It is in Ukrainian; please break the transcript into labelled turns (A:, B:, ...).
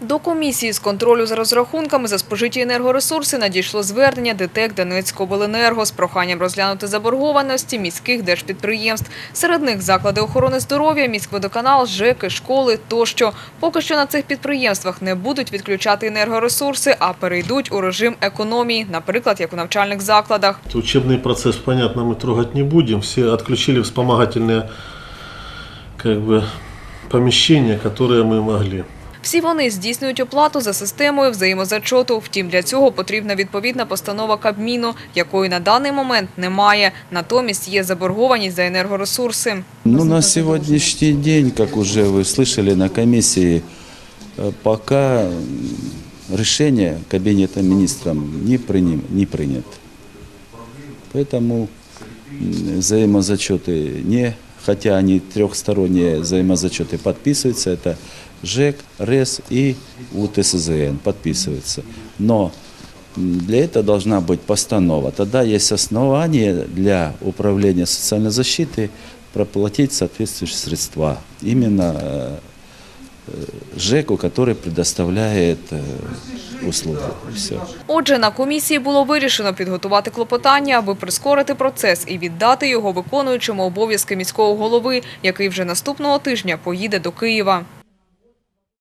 A: До комісії з контролю за розрахунками за спожиті енергоресурси надійшло звернення ДТЕК Донецькобленерго з проханням розглянути заборгованості міських держпідприємств. Серед них заклади охорони здоров'я, міськводоканал, ЖЕКи, школи тощо. Поки що на цих підприємствах не будуть відключати енергоресурси, а перейдуть у режим економії, наприклад, як у навчальних закладах.
B: Учебный процесс, понятно, мы трогать не будем. Все отключили вспомогательные как бы, помещения, которые мы могли.
A: Всі вони здійснюють оплату за системою взаємозачоту. Втім, для цього потрібна відповідна постанова Кабміну, якої на даний момент немає. Натомість є заборгованість за енергоресурси.
C: Ну, на сегодняшний день, как уже вы слышали на комиссии, э, пока м, решение Кабинета министров не, приним, не принято. Поэтому м, взаимозачеты не, хотя они трехсторонние взаимозачеты подписываются, это ЖЭК, РЭС и УТСЗН подписываются. Но м, для этого должна быть постанова. Тогда есть основания для управления социальной защиты проплатить соответствующие средства именно э, э, ЖЭКу, который предоставляет услуги. Все.
A: Отже, на комісії було вирішено підготувати клопотання, аби прискорити процес і віддати його виконуючому обов'язки міського голови, який вже наступного тижня поїде до Києва.